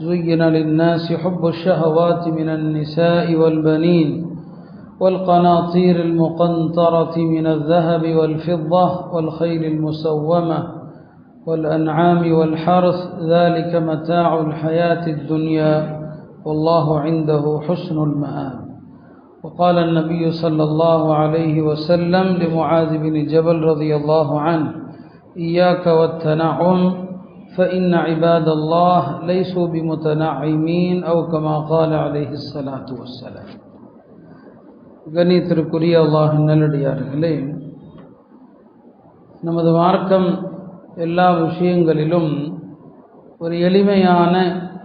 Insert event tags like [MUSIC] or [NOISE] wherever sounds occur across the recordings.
زين للناس حب الشهوات من النساء والبنين والقناطير المقنطرة من الذهب والفضة والخيل المسومة والأنعام والحرث ذلك متاع الحياة الدنيا والله عنده حسن المآب. وقال النبي صلى الله عليه وسلم لمعاذ بن جبل رضي الله عنه إياك والتنعم فإن عباد الله ليسوا بمتنعمين أو كما قال عليه الصلاة والسلام கணித்திற்குரிய அல்லாஹ் நல்லடியார்களே நமது மார்க்கம் எல்லா விஷயங்களிலும் ஒரு எளிமையான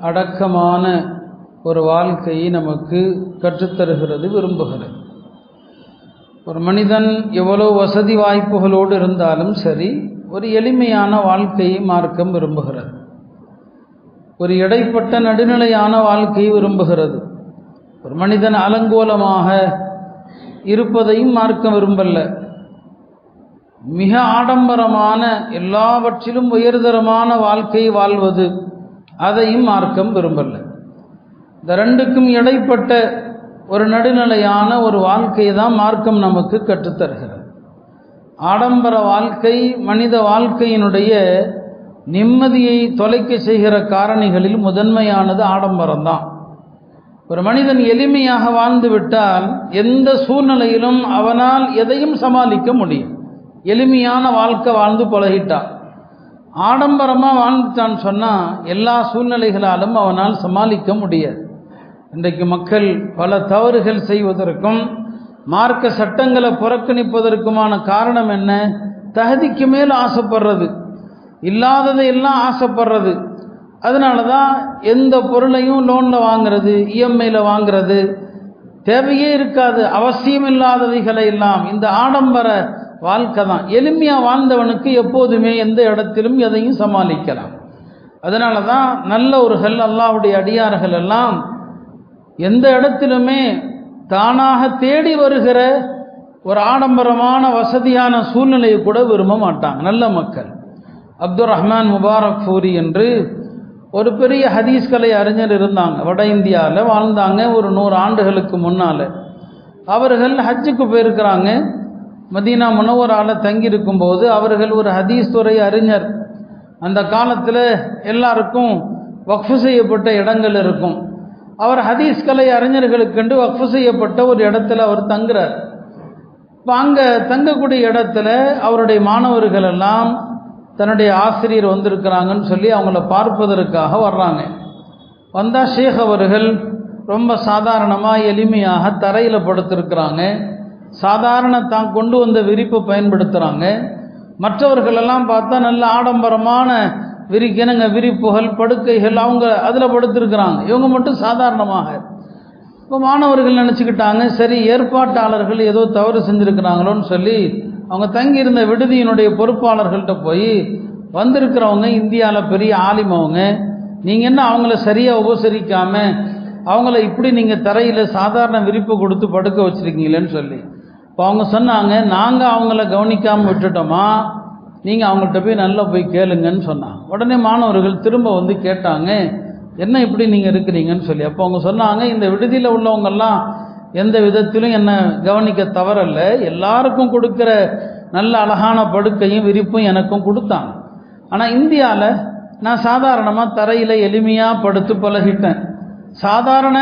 அடக்கமான ஒரு வாழ்க்கையை நமக்கு கற்றுத்தருகிறது விரும்புகிறது ஒரு மனிதன் எவ்வளோ வசதி வாய்ப்புகளோடு இருந்தாலும் சரி ஒரு எளிமையான வாழ்க்கையை மார்க்கம் விரும்புகிறது. ஒரு இடைப்பட்ட நடுநிலையான வாழ்க்கையை விரும்புகிறது. ஒரு மனிதன் அலங்கோலமாக இருப்பதையும் மார்க்கம் விரும்பல்ல மிக ஆடம்பரமான எல்லாவற்றிலும் உயர்தரமான வாழ்க்கையை வாழ்வது அதையும் மார்க்கம் விரும்பல்ல இந்த ரெண்டுக்கும் இடைப்பட்ட ஒரு நடுநிலையான ஒரு வாழ்க்கையை தான் மார்க்கம் நமக்கு கற்றுத்தருகிறது. ஆடம்பர வாழ்க்கை மனித வாழ்க்கையினுடைய நிம்மதியை தொலைக்க செய்கிற காரணிகளில் முதன்மையானது ஆடம்பரம்தான். ஒரு மனிதன் எளிமையாக வாழ்ந்து விட்டால் எந்த சூழ்நிலையிலும் அவனால் எதையும் சமாளிக்க முடியும். எளிமையான வாழ்க்கை வாழ்ந்து பழகிட்டான். ஆடம்பரமாக வாழ்ந்துட்டான்னு சொன்னால் எல்லா சூழ்நிலைகளாலும் அவனால் சமாளிக்க முடியாது. இன்றைக்கு மக்கள் பல தவறுகள் செய்வதற்கும் மார்க்க சட்டங்களை புறக்கணிப்பதற்குமான காரணம் என்ன? தகுதிக்கு மேல் ஆசைப்படுறது. இல்லாததை எல்லாம் ஆசைப்படுறது. அதனால தான் எந்த பொருளையும் லோனில் வாங்கிறது இஎம்ஐயில் வாங்கிறது தேவையே இருக்காது. அவசியம் இல்லாதவைகளை எல்லாம். இந்த ஆடம்பர வாழ்க்கை தான். எளிமையாக வாழ்ந்தவனுக்கு எப்போதுமே எந்த இடத்திலும் எதையும் சமாளிக்கலாம். அதனால தான் நல்ல ஒரு ஹெல் அல்லாவுடைய அடியார்கள் எல்லாம் எந்த இடத்திலுமே தானாக தேடி வருகிற ஒரு ஆடம்பரமான வசதியான சூழ்நிலையை கூட விரும்ப மாட்டாங்க. நல்ல மக்கள். அப்துல் ரஹ்மான் முபாரக் ஃபூரி என்று ஒரு பெரிய ஹதீஸ் கலை அறிஞர் இருந்தாங்க. வட இந்தியாவில் வாழ்ந்தாங்க. ஒரு நூறு ஆண்டுகளுக்கு முன்னால். அவர்கள் ஹஜ்ஜுக்கு போயிருக்கிறாங்க. மதீனா முனவரால் தங்கியிருக்கும்போது அவர்கள் ஒரு ஹதீஸ் துறை அறிஞர். அந்த காலத்தில் எல்லாருக்கும் வக்ஃபு செய்யப்பட்ட இடங்கள் இருக்கும். அவர் ஹதீஸ் கலை அறிஞர்களுக்கென்று வக்ஃபு செய்யப்பட்ட ஒரு இடத்துல அவர் தங்குறார். இப்போ அங்கே தங்கக்கூடிய இடத்துல அவருடைய மாணவர்கள் எல்லாம் தன்னுடைய ஆசிரியர் வந்திருக்கிறாங்கன்னு சொல்லி அவங்கள பார்ப்பதற்காக வர்றாங்க. வந்தால் ஷேக் அவர்கள் ரொம்ப சாதாரணமாக எளிமையாக தரையில் படுத்திருக்கிறாங்க. சாதாரண தான் கொண்டு வந்த விரிப்பை பயன்படுத்துகிறாங்க மற்றவர்களெல்லாம் பார்த்தா நல்ல ஆடம்பரமான விரிக்கணுங்க விரிப்புகள் படுக்கைகள் அவங்க அதில் படுத்திருக்கிறாங்க. இவங்க மட்டும் சாதாரணமாக. இப்போ மாணவர்கள் நினச்சிக்கிட்டாங்க சரி ஏற்பாட்டாளர்கள் ஏதோ தவறு செஞ்சுருக்கிறாங்களோன்னு சொல்லி அவங்க தங்கியிருந்த விடுதியினுடைய பொறுப்பாளர்கள்ட்ட போய் வந்திருக்கிறவங்க இந்தியாவில் பெரிய ஆலிமவங்க நீங்கள் என்ன அவங்கள சரியாக உபசரிக்காமல் அவங்கள இப்படி நீங்கள் தரையில் சாதாரண விரிப்பு கொடுத்து படுக்க வச்சுருக்கீங்களேன்னு சொல்லி. இப்போ அவங்க சொன்னாங்க நாங்கள் அவங்கள கவனிக்காமல் விட்டுட்டோமா நீங்கள் அவங்கள்ட்ட போய் நல்லா போய் கேளுங்கன்னு சொன்னாங்க உடனே மாணவர்கள் திரும்ப வந்து கேட்டாங்க என்ன இப்படி நீங்கள் இருக்கிறீங்கன்னு சொல்லி. அப்போ அவங்க சொன்னாங்க இந்த விடுதியில் உள்ளவங்கெல்லாம் எந்த விதத்திலும் என்னை கவனிக்க தவறல்ல. எல்லாருக்கும் கொடுக்குற நல்ல அழகான படுக்கையும் விரிப்பும் எனக்கும் கொடுத்தாங்க. ஆனால் இந்தியாவில் நான் சாதாரணமாக தரையில் எளிமையாக படுத்து பழகிட்டேன். சாதாரண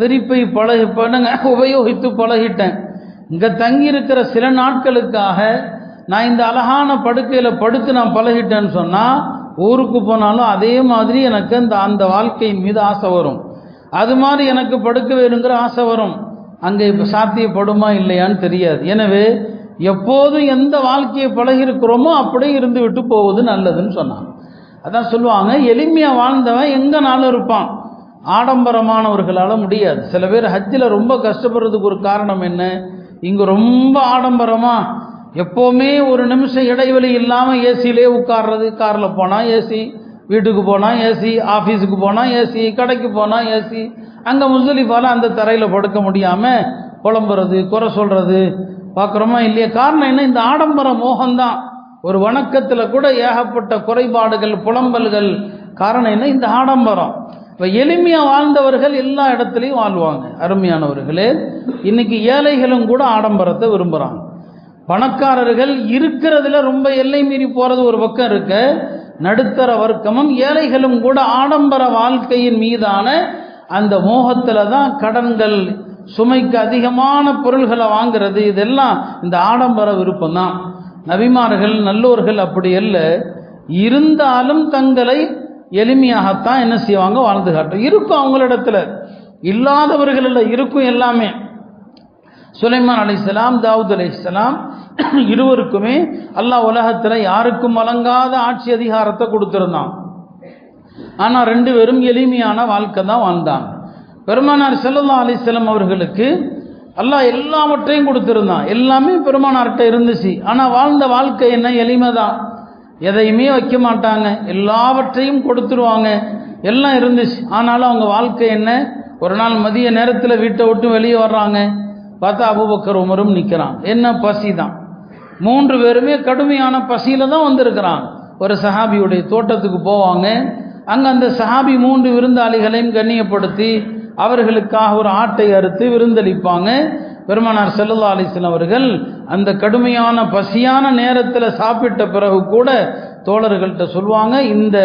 விரிப்பை பழகி பண்ணுங்க உபயோகித்து பழகிட்டேன். இங்கே தங்கியிருக்கிற சில நாட்களுக்காக நான் இந்த அழகான படுக்கையில் படுத்து நான் பழகிட்டேன்னு சொன்னால் ஊருக்கு போனாலும் அதே மாதிரி எனக்கு அந்த அந்த வாழ்க்கையின் மீது ஆசை வரும். அது மாதிரி எனக்கு படுக்க வேணுங்கிற ஆசை வரும். அங்கே இப்போ சாத்தியப்படுமா இல்லையான்னு தெரியாது. எனவே எப்போதும் எந்த வாழ்க்கையை பழகிருக்கிறோமோ அப்படியே இருந்து விட்டு போவது நல்லதுன்னு சொன்னாங்க. அதான் சொல்லுவாங்க எளிமையாக வாழ்ந்தவன் எங்கேனாலும் இருப்பான். ஆடம்பரமானவர்களால் முடியாது. சில பேர் ஹஜ்ஜில் ரொம்ப கஷ்டப்படுறதுக்கு ஒரு காரணம் என்ன? இங்கே ரொம்ப ஆடம்பரமாக எப்போவுமே ஒரு நிமிஷம் இடைவெளி இல்லாமல் ஏசியிலே உட்கார்றது காரில் போனால் ஏசி வீட்டுக்கு போனால் ஏசி ஆஃபீஸுக்கு போனால் ஏசி கடைக்கு போனால் ஏசி அங்கே முஸ்தலிஃபால அந்த தரையில் படுக்க முடியாமல் புலம்புறது குறை சொல்கிறது பார்க்குறோமா இல்லையா? காரணம் என்ன? இந்த ஆடம்பர மோகம்தான். ஒரு வணக்கத்தில் கூட ஏகப்பட்ட குறைபாடுகள் புலம்பல்கள். காரணம் என்ன? இந்த ஆடம்பரம். இப்போ எளிமையாக வாழ்ந்தவர்கள் எல்லா இடத்துலையும் வாழ்வாங்க. அருமையானவர்களே இன்றைக்கி ஏழைகளும் கூட ஆடம்பரத்தை விரும்புகிறாங்க பணக்காரர்கள் இருக்கிறதுல ரொம்ப எல்லை மீறி போகிறது ஒரு பக்கம் இருக்க நடுத்தர வர்க்கமும் ஏழைகளும் கூட ஆடம்பர வாழ்க்கையின் மீதான அந்த மோகத்தில் தான் கடன்கள் சுமைக்கு அதிகமான பொருள்களை வாங்குறது இதெல்லாம் இந்த ஆடம்பர விருப்பம் தான் நபிமார்கள் நல்லோர்கள் அப்படி அல்ல. இருந்தாலும் தங்களை எளிமையாகத்தான் என்ன செய்வாங்க? வாழ்ந்து காட்டும். இருக்கும் அவங்களிடத்துல. இல்லாதவர்களில் இருக்கும் எல்லாமே. சுலைமான் இஸ்லாம் தாவூத் அலைசலாம் [COUGHS] இருவருக்குமே அல்லாஹ் உலகத்தில் யாருக்கும் வழங்காத ஆட்சி அதிகாரத்தை கொடுத்துருந்தான். ஆனால் ரெண்டு பேரும் எளிமையான வாழ்க்கை தான் வாழ்ந்தாங்க பெருமானார் செல்லல்லா அலிஸ்லம் அவர்களுக்கு அல்லாஹ் எல்லாவற்றையும் கொடுத்துருந்தான். எல்லாமே பெருமானார்கிட்ட இருந்துச்சு. ஆனால் வாழ்ந்த வாழ்க்கை என்ன? எளிமை தான். எதையுமே வைக்க மாட்டாங்க. எல்லாவற்றையும் கொடுத்துருவாங்க. எல்லாம் இருந்துச்சு. ஆனாலும் அவங்க வாழ்க்கை என்ன? ஒரு நாள் மதிய நேரத்தில் வீட்டை விட்டு வெளியே வர்றாங்க. பார்த்தா அபுபக்கர் உமரும் நிற்கிறான் என்ன பசி தான். மூன்று பேருமே கடுமையான பசியில் தான் வந்திருக்கிறான். ஒரு சஹாபியுடைய தோட்டத்துக்கு போவாங்க. அங்கே அந்த சஹாபி மூன்று விருந்தாளிகளையும் கண்ணியப்படுத்தி அவர்களுக்காக ஒரு ஆட்டை அறுத்து விருந்தளிப்பாங்க. பெருமானார் செல்லல்லா அலிஸ்லாம் அவர்கள் அந்த கடுமையான பசியான நேரத்தில் சாப்பிட்ட பிறகு கூட தோழர்கள்ட்ட சொல்லுவாங்க இந்த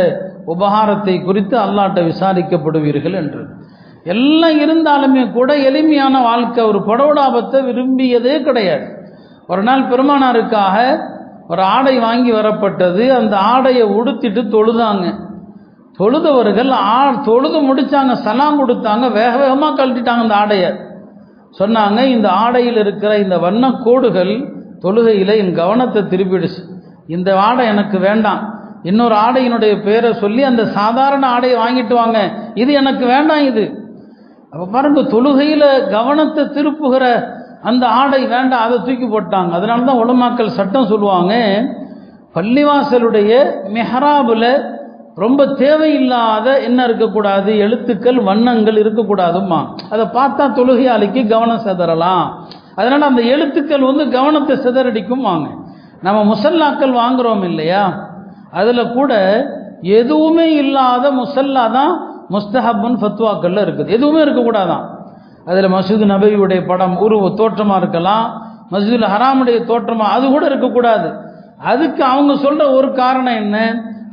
உபகாரத்தை குறித்து அல்லாட்ட விசாரிக்கப்படுவீர்கள் என்று. எல்லாம் இருந்தாலுமே கூட எளிமையான வாழ்க்கை ஒரு படோடாபத்தை விரும்பியதே கிடையாது. ஒரு நாள் பெருமானாருக்காக ஒரு ஆடை வாங்கி வரப்பட்டது. அந்த ஆடையை உடுத்திட்டு தொழுதாங்க. தொழுதவர்கள் ஆ தொழுது முடித்தாங்க சலாம் கொடுத்தாங்க வேக வேகமாக கழட்டிட்டாங்க அந்த ஆடையை. சொன்னாங்க இந்த ஆடையில் இருக்கிற இந்த வண்ணக்கோடுகள் தொழுகையில் என் கவனத்தை திருப்பிடுச்சு. இந்த ஆடை எனக்கு வேண்டாம். இன்னொரு ஆடையினுடைய பேரை சொல்லி அந்த சாதாரண ஆடையை வாங்கிட்டு வாங்க. இது எனக்கு வேண்டாம் இது. அப்போ பாருங்க தொழுகையில் கவனத்தை திருப்புகிற அந்த ஆடை வேண்டாம் அதை தூக்கி போட்டாங்க. அதனால தான் உலமாக்கள் சட்டம் சொல்லுவாங்க பள்ளிவாசலுடைய மெஹராபில் ரொம்ப தேவையில்லாத என்ன இருக்கக்கூடாது எழுத்துக்கள் வண்ணங்கள் இருக்கக்கூடாதும்மா. அதை பார்த்தா தொழுகையாளிக்கு கவனம் சிதறலாம். அதனால் அந்த எழுத்துக்கள் வந்து கவனத்தை சிதறடிக்கும் வாங்க நம்ம முசல்லாக்கள் வாங்குகிறோம் இல்லையா? அதில் கூட எதுவுமே இல்லாத முசல்லா தான் முஸ்தஹபுன் ஃபத்வாக்கள்ல இருக்குது. எதுவுமே இருக்கக்கூடாதான். அதில் மசூது நபியுடைய படம் உருவ தோற்றமாக இருக்கலாம் மசூதில் ஹராமுடைய தோற்றமாக அது கூட இருக்கக்கூடாது. அதுக்கு அவங்க சொல்கிற ஒரு காரணம் என்ன?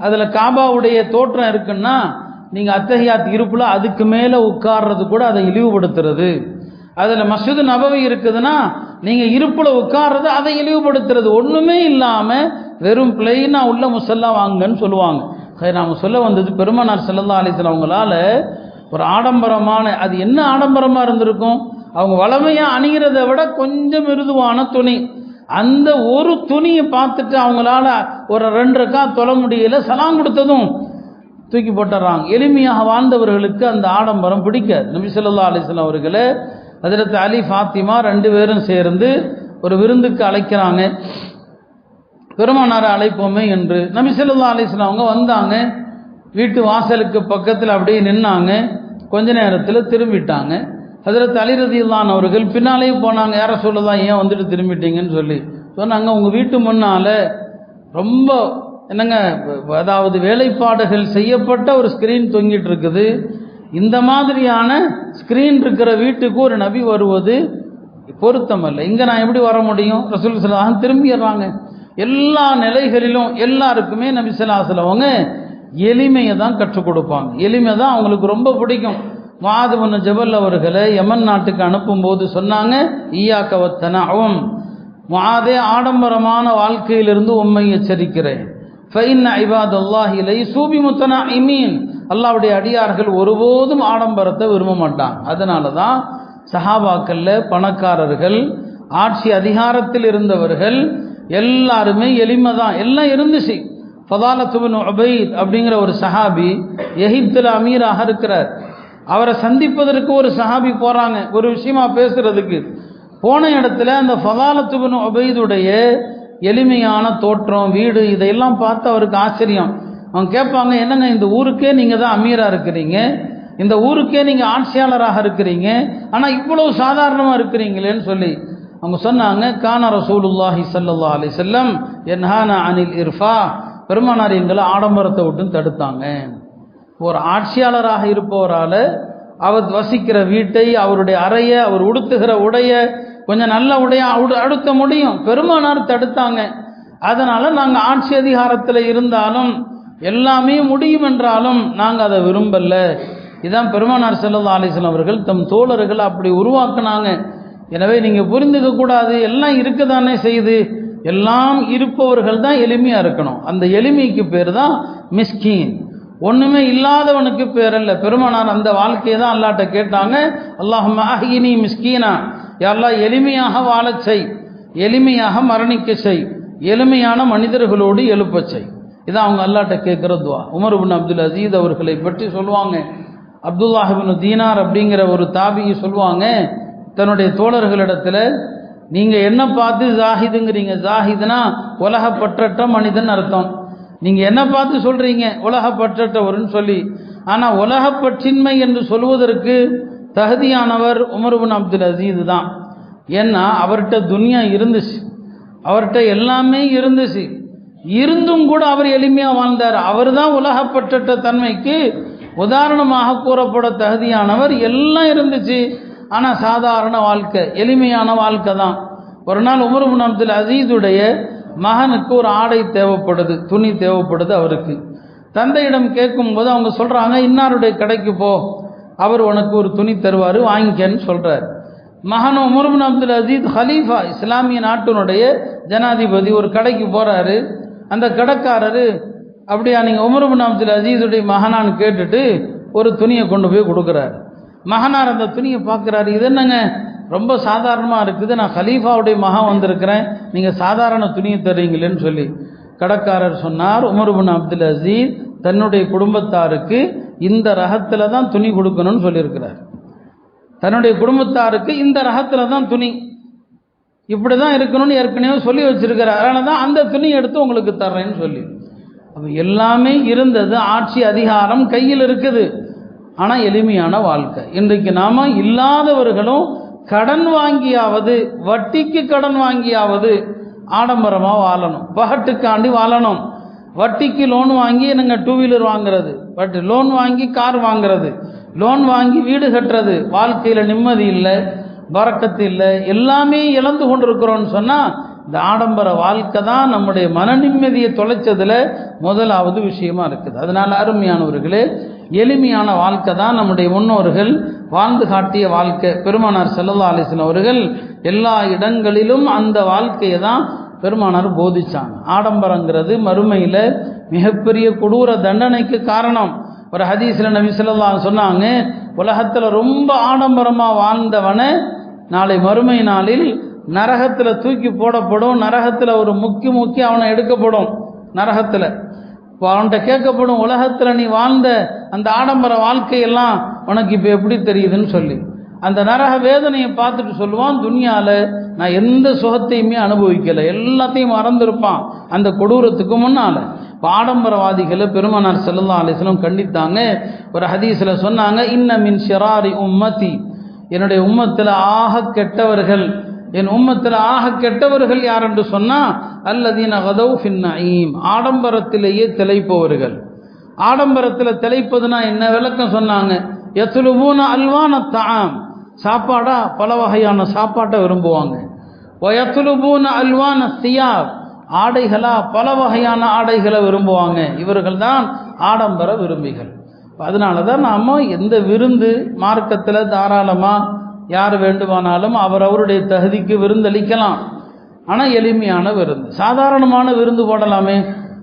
அதில் காபாவுடைய தோற்றம் இருக்குன்னா நீங்கள் அத்தகையாத் இருப்பில் அதுக்கு மேலே உட்கார்றது கூட அதை இழிவுபடுத்துறது. அதில் மசூது நபவி இருக்குதுன்னா நீங்கள் இருப்பில் உட்கார்றது அதை இழிவுபடுத்துறது. ஒன்றுமே இல்லாமல் வெறும் பிளெயினாக உள்ள முசல்லா வாங்கன்னு சொல்லுவாங்க. சரி நாம் சொல்ல வந்தது பெருமனார் செல்லல்லா அலிஸ்லாம் அவங்களால ஒரு ஆடம்பரமான அது என்ன ஆடம்பரமாக இருந்திருக்கும்? அவங்க வளமையாக அணிகிறத விட கொஞ்சம் மிருதுவான துணி. அந்த ஒரு துணியை பார்த்துட்டு அவங்களால ஒரு ரெண்டு ரக்கா தொலை முடியல சலாம் கொடுத்ததும் தூக்கி போட்டுறாங்க. எளிமையாக வாழ்ந்தவர்களுக்கு அந்த ஆடம்பரம் பிடிக்காது. நபி சொல்லா அலிஸ்லாம் அவர்களே அதில் அலி ஃபாத்திமா ரெண்டு பேரும் சேர்ந்து ஒரு விருந்துக்கு அழைக்கிறாங்க. பெருமானாரை அழைப்போமே என்று நபி சொல்லா அலிஸ்லாம் அவங்க வந்தாங்க. வீட்டு வாசலுக்கு பக்கத்தில் அப்படியே நின்னாங்க. கொஞ்ச நேரத்தில் திரும்பிட்டாங்க. அதில் அலிரதியில்லான் அவர்கள் பின்னாலேயே போனாங்க யாரை சொல்லதான் ஏன் வந்துட்டு திரும்பிட்டீங்கன்னு சொல்லி. சொன்னாங்க உங்கள் வீட்டு முன்னால் ரொம்ப என்னங்க அதாவது வேலைப்பாடுகள் செய்யப்பட்ட ஒரு ஸ்க்ரீன் தொங்கிட்டு இருக்குது. இந்த மாதிரியான ஸ்க்ரீன் இருக்கிற வீட்டுக்கு ஒரு நபி வருவது பொருத்தமல்ல. இங்கே நான் எப்படி வர முடியும்? ரசூல் சலாஹன் திரும்பிடுறாங்க. எல்லா நிலைகளிலும் எல்லாருக்குமே நபி சொல்லாசலவங்க எளிமையை தான் கற்றுக் கொடுப்பாங்க. எளிமை தான் அவங்களுக்கு ரொம்ப பிடிக்கும். மாதுவன ஜபல் அவர்களை யமன் நாட்டுக்கு அனுப்பும்போது சொன்னாங்க ஈயாக்கவத்தன அவம் மாதே ஆடம்பரமான வாழ்க்கையிலிருந்து உண்மை எச்சரிக்கிறேன். ஃபைன் ஐபாத் அல்லாஹிலை சூபி முத்தனா இமீன் அல்லாவுடைய அடியார்கள் ஒருபோதும் ஆடம்பரத்தை விரும்ப மாட்டாங்க. அதனால தான் சஹாபாக்கல்ல பணக்காரர்கள் ஆட்சி அதிகாரத்தில் இருந்தவர்கள் எல்லாருமே எளிமை தான் எல்லாம் இருந்துச்சு. ஃபதாலத்துபின் உபைத் அப்படிங்கிற ஒரு சஹாபி எகிப்தில் அமீராக இருக்கிறார். அவரை சந்திப்பதற்கு ஒரு சஹாபி போகிறாங்க ஒரு விஷயமா பேசுறதுக்கு. போன இடத்துல அந்த ஃபதாலத்துபின் உபைதுடைய எளிமையான தோற்றம் வீடு இதையெல்லாம் பார்த்து அவருக்கு ஆச்சரியம். அவங்க கேட்பாங்க என்னங்க இந்த ஊருக்கே நீங்கள் தான் அமீராக இருக்கிறீங்க? இந்த ஊருக்கே நீங்கள் ஆட்சியாளராக இருக்கிறீங்க? ஆனால் இவ்வளவு சாதாரணமாக இருக்கிறீங்களேன்னு சொல்லி. அவங்க சொன்னாங்க கான ரசூலுல்லாஹி சல்லா அலி செல்லம் என்ஹானா அனில் இர்ஃபா. பெருமானார் எங்களை ஆடம்பரத்தை விட்டும் தடுத்தாங்க. ஒரு ஆட்சியாளராக இருப்பவரால் அவர் வசிக்கிற வீட்டை அவருடைய அறையை அவர் உடுத்துகிற உடைய கொஞ்சம் நல்ல உடைய அடுத்த முடியும். பெருமானார் தடுத்தாங்க. அதனால் நாங்கள் ஆட்சி அதிகாரத்தில் இருந்தாலும் எல்லாமே முடியும் என்றாலும் நாங்கள் அதை விரும்பல. இதான் பெருமானார் செல்லல்லா அலிஸ்லாம் அவர்கள் தம் தோழர்கள் அப்படி உருவாக்குனாங்க. எனவே நீங்கள் புரிந்துக்க கூடாது எல்லாம் இருக்க தானே செய்யுது எல்லாம் இருப்பவர்கள் தான் எளிமையாக இருக்கணும். அந்த எளிமைக்கு பேர் தான் மிஸ்கீன். ஒன்றுமே இல்லாதவனுக்கு பேர் இல்லை பெருமானார் அந்த வாழ்க்கையை தான் அல்லாட்ட கேட்டாங்க. அல்லாஹ் அஹினி மிஸ்கீனா. யாரெல்லாம் எளிமையாக வாழச் செய். எளிமையாக மரணிக்க செய். எளிமையான மனிதர்களோடு எழுப்பச் செய். இதான் அவங்க அல்லாட்ட கேட்குற துவா. உமர் பின் அப்துல் அசீத் அவர்களை பற்றி சொல்லுவாங்க. அப்துல்லாஹிபின் தீனார் அப்படிங்கிற ஒரு தாபியை சொல்லுவாங்க. தன்னுடைய தோழர்களிடத்தில் நீங்கள் என்ன பார்த்து ஜாஹிதுங்கிறீங்க ஜாஹிதுனா உலகப்பற்றற்ற மனிதன் அர்த்தம். நீங்கள் என்ன பார்த்து சொல்கிறீங்க உலகப்பற்றற்றவர்னு சொல்லி. ஆனால் உலகப்பற்றின்மை என்று சொல்வதற்கு தகுதியானவர் உமர்பின் அப்துல் அசீது தான். ஏன்னா அவர்கிட்ட துனியா இருந்துச்சு. அவர்கிட்ட எல்லாமே இருந்துச்சு. இருந்தும் கூட அவர் எளிமையாக வாழ்ந்தார். அவர் தான் உலகப்பற்றற்ற தன்மைக்கு உதாரணமாக கூறப்பட தகுதியானவர் எல்லாம் இருந்துச்சு. ஆனால் சாதாரண வாழ்க்கை எளிமையான வாழ்க்கை தான். ஒரு நாள் உமர் பின் அப்துல் அசீதுடைய மகனுக்கு ஒரு ஆடை தேவைப்படுது துணி தேவைப்படுது அவருக்கு. தந்தையிடம் கேட்கும்போது அவங்க சொல்கிறாங்க இன்னாருடைய கடைக்கு போ அவர் உனக்கு ஒரு துணி தருவார் வாங்கிக்கன்னு சொல்கிறார் மகன் உமர் அப்துல் அசீத் ஹலீஃபா இஸ்லாமிய நாட்டினுடைய ஜனாதிபதி ஒரு கடைக்கு போகிறாரு அந்த கடைக்காரரு அப்படியா நீங்கள் உமர் அப்துல் அசீதுடைய மகனான்னு கேட்டுட்டு ஒரு துணியை கொண்டு போய் கொடுக்குறாரு. மகனார் அந்த துணியை பார்க்குறாரு. இது என்னங்க? ரொம்ப சாதாரணமாக இருக்குது. நான் ஹலீஃபாவுடைய மகன் வந்திருக்கிறேன். நீங்கள் சாதாரண துணியை தர்றீங்களேன்னு சொல்லி. கடற்காரர் சொன்னார் உமர்பின் அப்துல் அசீஸ் தன்னுடைய குடும்பத்தாருக்கு இந்த ரகத்தில் தான் துணி கொடுக்கணும்னு சொல்லியிருக்கிறார். தன்னுடைய குடும்பத்தாருக்கு இந்த ரகத்தில் தான் துணி. இப்படி தான் இருக்கணும்னு ஏற்கனவே சொல்லி வச்சிருக்கிறார். அதனால தான் அந்த துணி எடுத்து உங்களுக்கு தர்றேன்னு சொல்லி. அப்போ எல்லாமே இருந்தது. ஆட்சி அதிகாரம் கையில் இருக்குது. ஆனால் எளிமையான வாழ்க்கை. இன்றைக்கு நாம் இல்லாதவர்களும் கடன் வாங்கியாவது வட்டிக்கு கடன் வாங்கியாவது ஆடம்பரமாக வாழணும். பகட்டுக்காண்டி வாழணும். வட்டிக்கு லோன் வாங்கி நாங்கள் டூ வீலர் வாங்குறது? பட் லோன் வாங்கி கார் வாங்குறது. லோன் வாங்கி வீடு கட்டுறது. வாழ்க்கையில் நிம்மதி இல்லை பறக்கத்து இல்லை எல்லாமே இழந்து கொண்டிருக்கிறோன்னு சொன்னால் இந்த ஆடம்பர வாழ்க்கை தான் நம்முடைய மன நிம்மதியை தொலைச்சதில் முதலாவது விஷயமா இருக்குது. அதனால் அருமையானவர்களே எளிமையான வாழ்க்கை தான் நம்முடைய முன்னோர்கள் வாழ்ந்து காட்டிய வாழ்க்கை. பெருமானார் செல்லல்லா அலிஸ்லாம் அவர்கள் எல்லா இடங்களிலும் அந்த வாழ்க்கையை தான் பெருமானார் போதிச்சாங்க. ஆடம்பரங்கிறது மறுமையில் மிகப்பெரிய கொடூர தண்டனைக்கு காரணம். ஒரு ஹதீஸில் நபி ஸல்லல்லாஹு சொன்னாங்க உலகத்தில் ரொம்ப ஆடம்பரமாக வாழ்ந்தவனை நாளை மறுமை நாளில் நரகத்தில் தூக்கி போடப்படும். நரகத்தில் ஒரு முக்கி முக்கி அவனை எடுக்கப்படும். நரகத்தில். அவன்கிட்ட கேட்கப்படும் உலகத்தில் நீ வாழ்ந்த அந்த ஆடம்பர வாழ்க்கையெல்லாம் உனக்கு இப்போ எப்படி தெரியுதுன்னு சொல்லி. அந்த நரக வேதனையை பார்த்துட்டு சொல்லுவான் துனியாவில் நான் எந்த சுகத்தையுமே அனுபவிக்கலை. எல்லாத்தையும் மறந்துருப்பான். அந்த கொடூரத்துக்கு முன்னால். இப்போ ஆடம்பரவாதிகளை பெருமனார் செல்லல்லா அலிஸ்லம் கண்டித்தாங்க. ஒரு ஹதீஸில் சொன்னாங்க இன்ன மின் ஷிராரி உம்மத்தி. என்னுடைய உம்மத்தில் ஆக கெட்டவர்கள் என் உம்மத்தில் ஆக கெட்டவர்கள் யார் என்று சொன்னால் அல்லதீன கதவு ஃபின்னாயீம் ஆடம்பரத்திலேயே திளைப்பவர்கள். ஆடம்பரத்தில் திளைப்பதுனா என்ன விளக்கம் சொன்னாங்க? எத்துலுபூன அல்வான தாம் சாப்பாடா? பல வகையான சாப்பாட்டை விரும்புவாங்க. ஒயத்துலுபூன அல்வான சியாப். ஆடைகளா? பல வகையான ஆடைகளை விரும்புவாங்க. இவர்கள் தான் ஆடம்பர விரும்பிகள். அதனால தான் நாம் எந்த விருந்து மார்க்கத்தில் தாராளமாக யார் வேண்டுமானாலும் அவர் அவருடைய தகுதிக்கு விருந்தளிக்கலாம். ஆனால் எளிமையான விருந்து. சாதாரணமான விருந்து போடலாமே.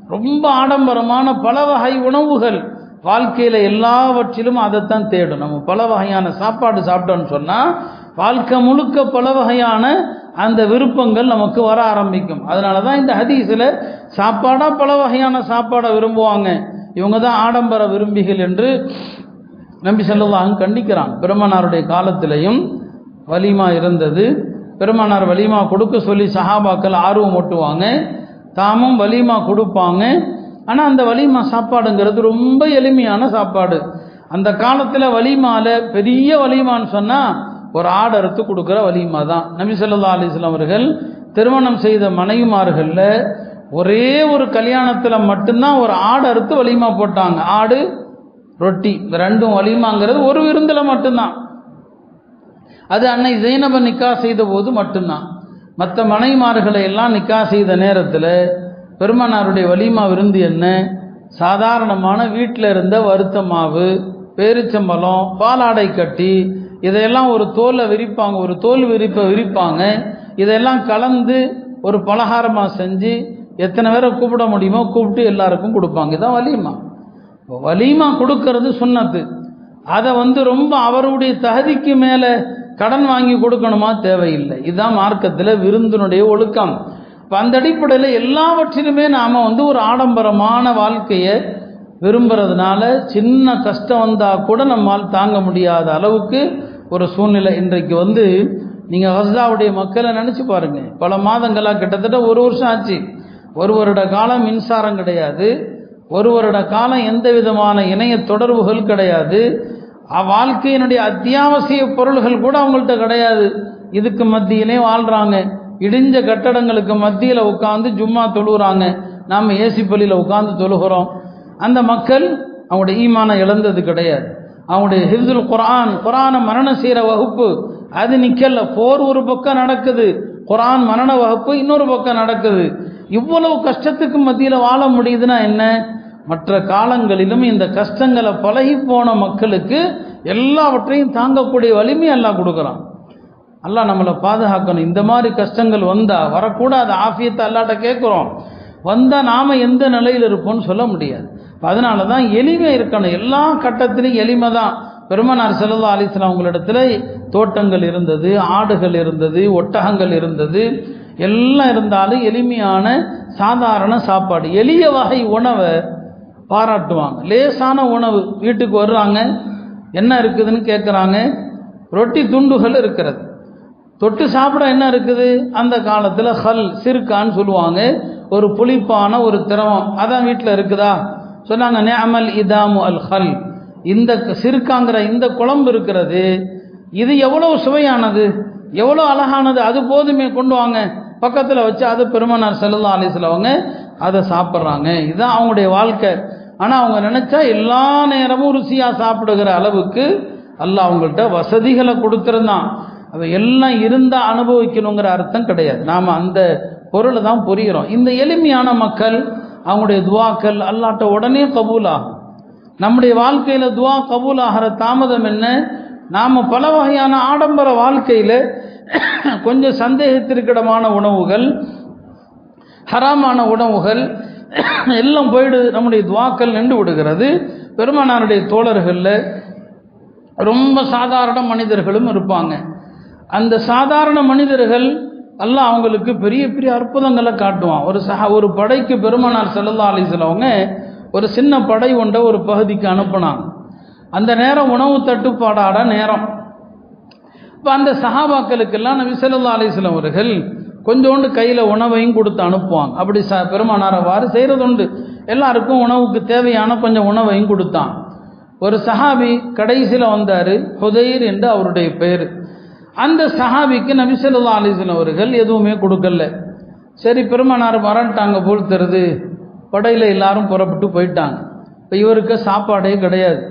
ரொம்ப ஆடம்பரமான பல வகை உணவுகள். வாழ்க்கையில் எல்லாவற்றிலும் அதைத்தான் தேடும். நம்ம பல வகையான சாப்பாடு சாப்பிட்டோன்னு சொன்னால் வாழ்க்கை முழுக்க பல வகையான அந்த விருப்பங்கள் நமக்கு வர ஆரம்பிக்கும். அதனால தான் இந்த ஹதீஸில் சாப்பாடாக பல வகையான சாப்பாடை விரும்புவாங்க. இவங்க தான் ஆடம்பர விரும்பிகள் என்று நம்பி செல்லவாங்க கண்டிக்கிறான். பெருமனாருடைய காலத்திலையும் வலிமா இருந்தது. பெருமானார் வலிமா கொடுக்க சொல்லி சஹாபாக்கள் ஆர்வம் ஓட்டுவாங்க. தாமும் வலிமா கொடுப்பாங்க. ஆனால் அந்த வலிமா சாப்பாடுங்கிறது ரொம்ப எளிமையான சாப்பாடு. அந்த காலத்தில் வலிமாவில் பெரிய வலிமான்னு சொன்னால் ஒரு ஆடு அறுத்து கொடுக்குற வலிமா தான். நபி சொல்லா அலிஸ்லாம் அவர்கள் திருமணம் செய்த மனைவிமார்களில் ஒரே ஒரு கல்யாணத்தில் மட்டும்தான் ஒரு ஆடு அறுத்து வலிமா போட்டாங்க. ஆடு ரொட்டி இந்த ரெண்டும் வலிமாங்கிறது ஒரு விருந்தில் மட்டும்தான். அது அன்னை ஜெயினப நிக்கா செய்த போது மட்டும்தான். மற்ற மனைமார்களை எல்லாம் நிக்கா செய்த நேரத்தில் பெருமனாருடைய வலிமா விருந்து என்ன? சாதாரணமான வீட்டில் இருந்த வறுத்த மாவு பேரிச்சம்பழம் பாலாடை கட்டி இதையெல்லாம் ஒரு தோலை விரிப்பாங்க ஒரு தோல் விரிப்பை விரிப்பாங்க. இதெல்லாம் கலந்து ஒரு பலகாரமாக செஞ்சு எத்தனை பேரை கூப்பிட முடியுமோ கூப்பிட்டு எல்லாருக்கும் கொடுப்பாங்க. இதான் வலிமா. வலிமா கொடுக்கறது சுண்ணத்து. அதை வந்து ரொம்ப அவருடைய தகுதிக்கு மேலே கடன் வாங்கி கொடுக்கணுமா தேவையில்லை. இதுதான் மார்க்கத்தில் விருந்தினுடைய ஒழுக்கம். இப்போ அந்த அடிப்படையில் எல்லாவற்றிலுமே நாம் வந்து ஒரு ஆடம்பரமான வாழ்க்கையை விரும்புறதுனால சின்ன கஷ்டம் வந்தால் கூட நம்மால் தாங்க முடியாத அளவுக்கு ஒரு சூழ்நிலை இன்றைக்கு வந்து நீங்கள் ஹஸ்தாவுடைய மக்களை நினச்சி பாருங்கள் பல மாதங்களாக கிட்டத்தட்ட ஒரு வருஷம் ஆச்சு. ஒரு வருட காலம் மின்சாரம் கிடையாது. ஒரு வருட காலம் எந்த விதமான இணைய தொடர்புகள் கிடையாது. வாழ்க்கையினுடைய அத்தியாவசிய பொருள்கள் கூட அவங்கள்ட்ட கிடையாது. இதுக்கு மத்தியிலே வாழ்கிறாங்க இடிஞ்ச கட்டடங்களுக்கு மத்தியில் உட்காந்து ஜும்மா தொழுகிறாங்க. நாம் ஏசி பள்ளியில் உட்காந்து தொழுகிறோம். அந்த மக்கள் அவங்களுடைய ஈமானம் இழந்தது கிடையாது. அவங்களுடைய ஹிப்துல் குரான் குரானை மரணம் செய்கிற வகுப்பு அது நிற்கல போர் ஒரு பக்கம் நடக்குது. குரான் மரண வகுப்பு இன்னொரு பக்கம் நடக்குது. இவ்வளவு கஷ்டத்துக்கு மத்தியில் வாழ முடியுதுன்னா என்ன? மற்ற காலங்களிலும் இந்த கஷ்டங்களை பழகி போன மக்களுக்கு எல்லாவற்றையும் தாங்கக்கூடிய வலிமை எல்லாம் கொடுக்குறான். அல்லாஹ் நம்மளை பாதுகாக்கணும். இந்த மாதிரி கஷ்டங்கள் வந்தால் வரக்கூடாது ஆஃபியத்தை அல்லாட்ட கேட்குறோம். வந்தால் நாம் எந்த நிலையில் இருப்போம்னு சொல்ல முடியாது. அதனால தான் எளிமை இருக்கணும். எல்லா கட்டத்திலையும் எளிமை தான். பெருமனார் செல்லா அலிஸ்லாம் உங்களிடத்தில் தோட்டங்கள் இருந்தது ஆடுகள் இருந்தது ஒட்டகங்கள் இருந்தது. எல்லாம் இருந்தாலும் எளிமையான சாதாரண சாப்பாடு. எளிய வகை உணவை பாராட்டுவாங்க. லேசான உணவு. வீட்டுக்கு வர்றாங்க. என்ன இருக்குதுன்னு கேட்குறாங்க ரொட்டி துண்டுகள் இருக்கிறது. தொட்டு சாப்பிட என்ன இருக்குது? அந்த காலத்தில் ஹல் சிறுக்கான்னு சொல்லுவாங்க. ஒரு புளிப்பான ஒரு திரவம். அதான் வீட்டில் இருக்குதா? சொன்னாங்க நேமல் இதாமு அல் ஹல். இந்த சிறுக்காங்கிற இந்த குழம்பு இருக்கிறது இது எவ்வளோ சுவையானது? எவ்வளோ அழகானது? அது போதுமே கொண்டு வாங்க. பக்கத்தில் வச்சு அது பெருமனார் செல்லா அலிசிலவங்க அதை சாப்பிட்றாங்க. இதுதான் அவங்களுடைய வாழ்க்கை. ஆனால் அவங்க நினச்சா எல்லா நேரமும் ருசியாக சாப்பிடுகிற அளவுக்கு அல்ல அவங்கள்ட்ட வசதிகளை கொடுத்துருந்தான். அவை எல்லாம் இருந்தால் அனுபவிக்கணுங்கிற அர்த்தம் கிடையாது. நாம் அந்த பொருளை தான் புரிகிறோம் இந்த எளிமையான மக்கள் அவங்களுடைய துவாக்கள் அல்லாட்ட உடனே கபூலாகும். நம்முடைய வாழ்க்கையில் துவா கபூல் ஆகிற தாமதம் என்ன? நாம் பல வகையான ஆடம்பர வாழ்க்கையில் கொஞ்சம் சந்தேகத்திற்கிடமான உணவுகள் ஹராமான உணவுகள் எல்லாம் போயிடுது நம்முடைய துவாக்கள் நின்று விடுகிறது. பெருமானாருடைய தோழர்களில் ரொம்ப சாதாரண மனிதர்களும் இருப்பாங்க. அந்த சாதாரண மனிதர்கள் எல்லாம் அவங்களுக்கு பெரிய பெரிய அற்புதங்களை காட்டுவான். ஒரு சஹ ஒரு படைக்கு பெருமானார் செல்லல்லா அலிசலவங்க ஒரு சின்ன படை கொண்ட ஒரு பகுதிக்கு அனுப்புனாங்க. அந்த நேரம் உணவு தட்டுப்பாடாட நேரம். இப்போ அந்த சஹாபாக்களுக்கெல்லாம் நபி செல்லல்லா அலிஸ்லாம் அவர்கள் கொஞ்சோண்டு கையில் உணவையும் கொடுத்து அனுப்புவாங்க. அப்படி ச பெருமானார் அவ்வாறு செய்கிறதுண்டு எல்லாருக்கும் உணவுக்கு தேவையான கொஞ்சம் உணவையும் கொடுத்தான். ஒரு சஹாபி கடைசியில் வந்தார் ஹுதைர் என்று அவருடைய பெயர். அந்த சஹாபிக்கு நபிசல்லா அலிசன் அவர்கள் எதுவுமே கொடுக்கல. சரி பெருமானார் வரன்ட்டாங்க போல் தருது. படையில் எல்லாரும் புறப்பட்டு போயிட்டாங்க. இப்போ இவருக்கு சாப்பாடே கிடையாது.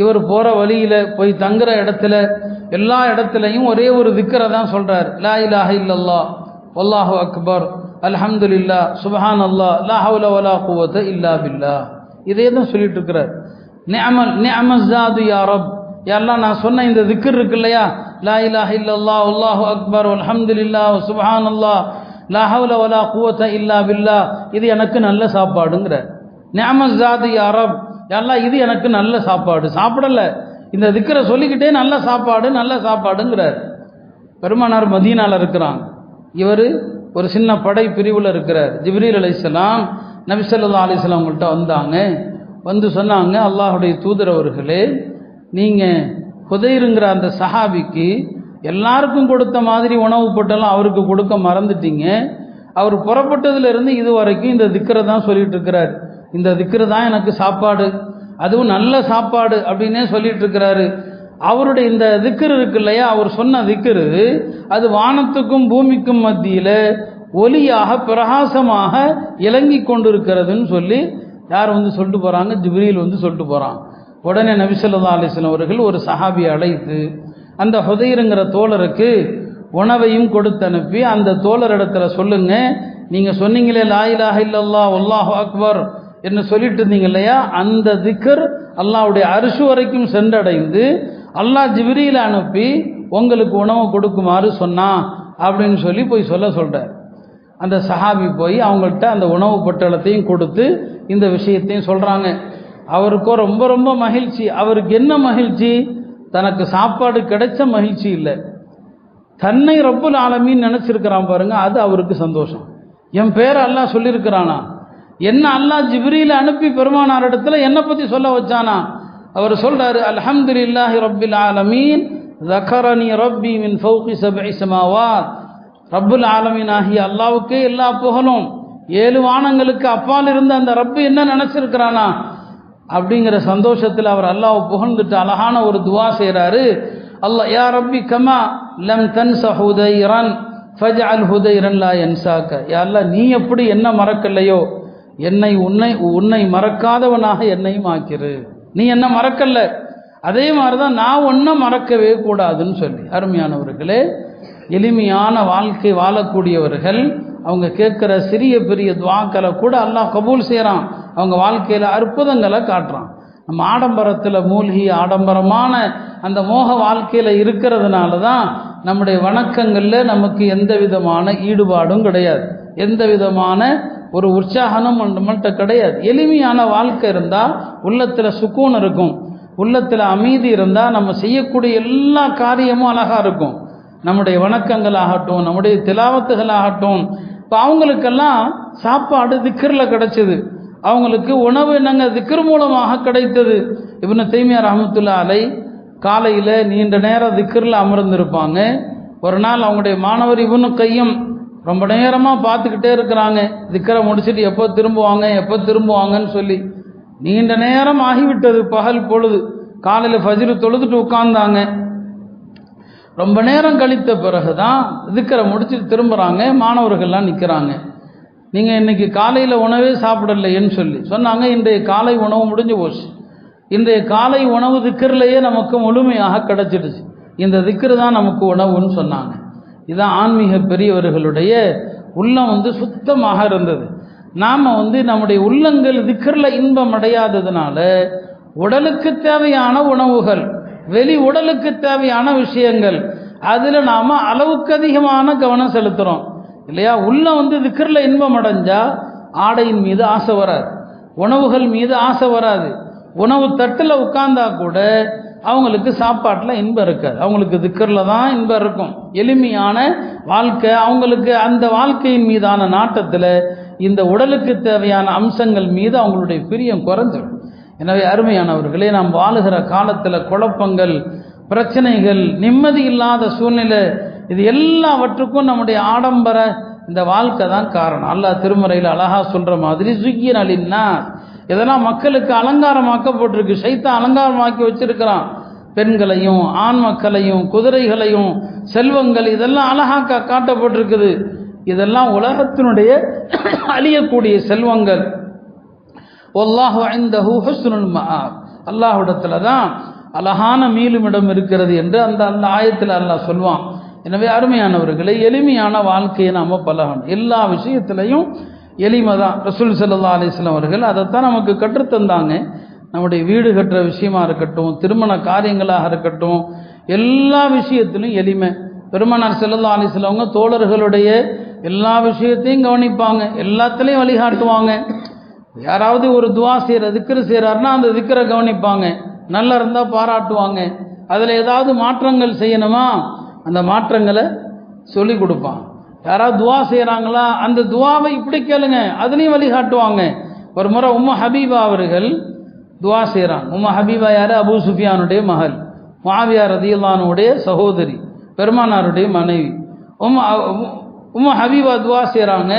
இவர் போகிற வழியில் போய் தங்குற இடத்துல எல்லா இடத்துலையும் ஒரே ஒரு திக்கரை தான் சொல்கிறார் லா இலாஹ இல்லல்லா வல்லாஹு அக்பர் அல்ஹம்துலில்லா சுபஹான் அல்லா லாஹவுல வலா குவத்த இல்லா பில்லா இதே தான் சொல்லிட்டு இருக்கிறார் நியமல் நிஅமஸ்ஸாது யாரப் யாரெல்லாம் எல்லாம் நான் சொன்ன இந்த திக்கர் இருக்கு இல்லையா லா இலாஹ இல்லல்லா அல்லாஹு அக்பர் அல்ஹம்துலில்லாஹ் சுபஹான் அல்லா லாஹவுல வலா குவத்த இல்லா பில்லா. இது எனக்கு நல்ல சாப்பாடுங்கிற நிஅமஸ்ஸாது யாரப் யாரெல்லாம் எல்லாம் இது எனக்கு நல்ல சாப்பாடு. சாப்பிடல. இந்த திக்கரை சொல்லிக்கிட்டே நல்ல சாப்பாடு நல்ல சாப்பாடுங்கிறார். பெருமானார் மதீனாவில் இருக்கிறாங்க. இவர் ஒரு சின்ன படை பிரிவில் இருக்கிறார். ஜிப்ரீல் அலிஸ்லாம் நபிசல்லா ஸல்லல்லாஹு அவங்கள்ட்ட வந்தாங்க. வந்து சொன்னாங்க அல்லாஹுடைய தூதர் அவர்களே நீங்கள் ஹுதைருங்கிற அந்த சஹாபிக்கு எல்லாருக்கும் கொடுத்த மாதிரி உணவு பொட்டெல்லாம் அவருக்கு கொடுக்க மறந்துட்டீங்க. அவர் புறப்பட்டதுலேருந்து இது வரைக்கும் இந்த திக்கரை தான் சொல்லிட்டு இருக்கிறார். இந்த திக்கரை தான் எனக்கு சாப்பாடு. அதுவும் நல்ல சாப்பாடு அப்படின்னே சொல்லிட்டு இருக்கிறாரு. அவருடைய இந்த திக்கர் இருக்கு இல்லையா? அவர் சொன்ன திக்கரு அது வானத்துக்கும் பூமிக்கும் மத்தியில் ஒலியாக பிரகாசமாக இலங்கி கொண்டிருக்கிறதுன்னு சொல்லி யார் வந்து சொல்லிட்டு போகிறாங்க ஜிப்ரியில் வந்து சொல்லிட்டு போகிறான் உடனே நபிசல்லா அலிஸ்லாம் அவர்கள் ஒரு சஹாபியை அழைத்து அந்த ஹுதைருங்கிற தோழருக்கு உணவையும் கொடுத்து அனுப்பி அந்த தோழர் இடத்துல சொல்லுங்க நீங்கள் சொன்னீங்களே லாயிலாக இல்லல்லா அல்லாஹு அக்பர் என்று சொல்லிட்டு இருந்தீங்க இல்லையா? அந்த திக்கர் அல்லாவுடைய அரிசு வரைக்கும் சென்றடைந்து அல்லாஹ் ஜிப்ரியில் அனுப்பி உங்களுக்கு உணவு கொடுக்குமாறு சொன்னான் அப்படின்னு சொல்லி போய் சொல்ல சொல்கிறார் அந்த சஹாபி போய் அவங்கள்ட்ட அந்த உணவு பொட்டலத்தையும் கொடுத்து இந்த விஷயத்தையும் சொல்கிறாங்க அவருக்கோ ரொம்ப ரொம்ப மகிழ்ச்சி. அவருக்கு என்ன மகிழ்ச்சி? தனக்கு சாப்பாடு கிடைச்ச மகிழ்ச்சி இல்லை. தன்னை ரொம்ப ஆலமின்னு நினச்சிருக்கிறான் பாருங்க அது அவருக்கு சந்தோஷம். என் பேரை அல்லாஹ் சொல்லியிருக்கிறானா? என்ன அல்லாஹ் ஜிப்ரியில் அனுப்பி பெருமானார் இடத்துல என்னை பற்றி சொல்ல வச்சானா? அவர் சொல்கிறாரு அல்ஹம்து இல்லாஹி ரப்பில் ஆலமீன் ஜக்கரணி ரப்பி மின் ஃபவுகி சபை சமாவாத். ரப்புல் ஆலமீன் ஆகிய அல்லாவுக்கே எல்லா புகழும். ஏழு வானங்களுக்கு அப்பால் இருந்த அந்த ரப்பு என்ன நினச்சிருக்கிறானா? அப்படிங்கிற சந்தோஷத்தில் அவர் அல்லாவை புகழ்ந்துட்டு அழகான ஒரு துவா செய்கிறாரு அல்லாஹ் யா ரப்பி கமா லம் தன் சஹுதைரன் ஃபஜ் அல் ஹுதைரன் லா என்சாக்க யா அல்லா நீ எப்படி என்ன மறக்கலையோ என்னை உன்னை உன்னை மறக்காதவனாக என்னையும் ஆக்கிரு. நீ என்ன மறக்கல அதே மாதிரி தான் நான் ஒன்றும் மறக்கவே கூடாதுன்னு சொல்லி. அருமையானவர்களே எளிமையான வாழ்க்கை வாழக்கூடியவர்கள் அவங்க கேட்குற சிறிய பெரிய துவாக்களை கூட அல்லாஹ் கபூல் செய்கிறான் அவங்க வாழ்க்கையில் அற்புதங்களை காட்டுறான். நம்ம ஆடம்பரத்தில் மூழ்கி ஆடம்பரமான அந்த மோக வாழ்க்கையில் இருக்கிறதுனால தான் நம்முடைய வணக்கங்களில் நமக்கு எந்த விதமான ஈடுபாடும் கிடையாது. எந்த விதமான ஒரு உற்சாகனம் நம்மள்கிட்ட கிடையாது. எளிமையான வாழ்க்கை இருந்தால் உள்ளத்தில் சுக்கூன் இருக்கும். உள்ளத்தில் அமைதி இருந்தால் நம்ம செய்யக்கூடிய எல்லா காரியமும் அழகாக இருக்கும். நம்முடைய வணக்கங்கள் ஆகட்டும் நம்முடைய திலாவத்துகளாகட்டும் இப்போ அவங்களுக்கெல்லாம் சாப்பாடு திக்கரில் கிடைச்சது. அவங்களுக்கு உணவு என்னங்க திக்கர் மூலமாக கிடைத்தது? இவனு தைமியார் அஹமத்துல்லா அலை காலையில் நீண்ட நேரம் திக்கரில் அமர்ந்திருப்பாங்க. ஒரு நாள் அவங்களுடைய மாணவர் இவனு கையும் ரொம்ப நேரமாக பார்த்துக்கிட்டே இருக்கிறாங்க. திக்கரை முடிச்சுட்டு எப்போ திரும்புவாங்க எப்போ திரும்புவாங்கன்னு சொல்லி. நீண்ட நேரம் ஆகிவிட்டது பகல் பொழுது. காலையில் ஃபஜிரு தொழுதுட்டு உட்கார்ந்தாங்க. ரொம்ப நேரம் கழித்த பிறகு தான் திக்கரை முடிச்சுட்டு திரும்புகிறாங்க மாணவர்கள்லாம் நிற்கிறாங்க நீங்கள் இன்றைக்கி காலையில் உணவே சாப்பிடலையேன்னு சொல்லி. சொன்னாங்க இன்றைய காலை உணவு முடிஞ்சு போச்சு. இன்றைய காலை உணவு திக்கர்லேயே நமக்கு முழுமையாக கிடச்சிடுச்சு. இந்த திக்கர் தான் நமக்கு உணவுன்னு சொன்னாங்க. இதுதான் ஆன்மீக பெரியவர்களுடைய உள்ளம் வந்து சுத்தமாக இருந்தது. நாம் வந்து நம்முடைய உள்ளங்கள் திக்கரில் இன்பம் அடையாததுனால உடலுக்கு தேவையான உணவுகள் வெளி உடலுக்கு தேவையான விஷயங்கள் அதில் நாம் அளவுக்கு அதிகமான கவனம் செலுத்துகிறோம் இல்லையா? உள்ள வந்து திக்கரில் இன்பம் அடைஞ்சால் ஆடையின் மீது ஆசை வராது. உணவுகள் மீது ஆசை வராது. உணவு தட்டில் உட்கார்ந்தா கூட அவங்களுக்கு சாப்பாட்டில் இன்பம் இருக்காது. அவங்களுக்கு திக்கரில் தான் இன்பம் இருக்கும். எளிமையான வாழ்க்கை அவங்களுக்கு அந்த வாழ்க்கையின் மீதான நாட்டத்தில் இந்த உடலுக்கு தேவையான அம்சங்கள் மீது அவங்களுடைய பிரியம் குறைஞ்சிடும். எனவே அருமையானவர்களே நாம் வாழுகிற காலத்தில் குழப்பங்கள் பிரச்சனைகள் நிம்மதி இல்லாத சூழ்நிலை இது எல்லாவற்றுக்கும் நம்முடைய ஆடம்பர இந்த வாழ்க்கை தான் காரணம். அல்லா திருமறையில் அழகாக சொல்கிற மாதிரி சுக்கியன் அலின்னா இதெல்லாம் மக்களுக்கு அலங்காரமாக்கப்பட்டிருக்கு. சைத்தான் அலங்காரமாக்கி வச்சிருக்கிறான். பெண்களையும் ஆண் மக்களையும் குதிரைகளையும் செல்வங்கள் இதெல்லாம் அழகாக காட்டப்பட்டிருக்குது. இதெல்லாம் உலகத்தினுடைய [COUGHS] அழியக்கூடிய செல்வங்கள். ஒல்லாஹு ஐந்தஹு ஹுஸ்னுல் மஆப் அல்லாஹ்விடத்துல தான் அழகான மீளுமிடம் இருக்கிறது என்று அந்த அந்த ஆயத்தில் அல்லாஹ் சொல்வான். எனவே அருமையானவர்களை எளிமையான வாழ்க்கையை நாம் பழகணும். எல்லா விஷயத்திலையும் எளிமை தான் ரசூல் சல்லா அலிஸ்லாம் அவர்கள் அதைத்தான் நமக்கு கற்றுத்தந்தாங்க. நம்முடைய வீடு கட்டுற விஷயமா இருக்கட்டும் திருமண காரியங்களாக இருக்கட்டும் எல்லா விஷயத்திலும் எளிமை. பெருமனார் செல்லல்லா அலிஸ்லவங்க தோழர்களுடைய எல்லா விஷயத்தையும் கவனிப்பாங்க எல்லாத்துலேயும் வழிகாட்டுவாங்க. யாராவது ஒரு துவா செய்கிற திக்ரு செய்கிறாருன்னா அந்த திக்கரை கவனிப்பாங்க நல்லா இருந்தால் பாராட்டுவாங்க. அதில் ஏதாவது மாற்றங்கள் செய்யணுமா? அந்த மாற்றங்களை சொல்லி கொடுப்பான். யாராவது துவா செய்கிறாங்களா அந்த துவாவை இப்படி கேளுங்க அதுலேயும் வழிகாட்டுவாங்க. ஒரு முறை உம்ம ஹபீபா அவர்கள் துவா செய்கிறான் உம்ம ஹபீபா யார்? அபூ சுஃபியானுடைய மகள். மாவியா ரதியுல்லானுடைய சகோதரி பெருமானாருடைய மனைவி. உம்ம உம்ம ஹபீபா துவா செய்கிறாங்க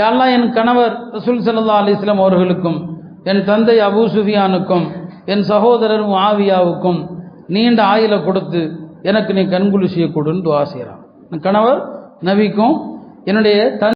யாரெல்லாம் என் கணவர் ரசூல் சல்லா அலிஸ்லாம் அவர்களுக்கும் என் தந்தை அபூ சுஃபியானுக்கும் என் சகோதரர் மாவியாவுக்கும் நீண்ட ஆயில கொடுத்து எனக்கு நீ கண்குளிசியை கொடுன்னு துவா செய்கிறான் கணவர் நபிக்கும் என்னுடைய தன்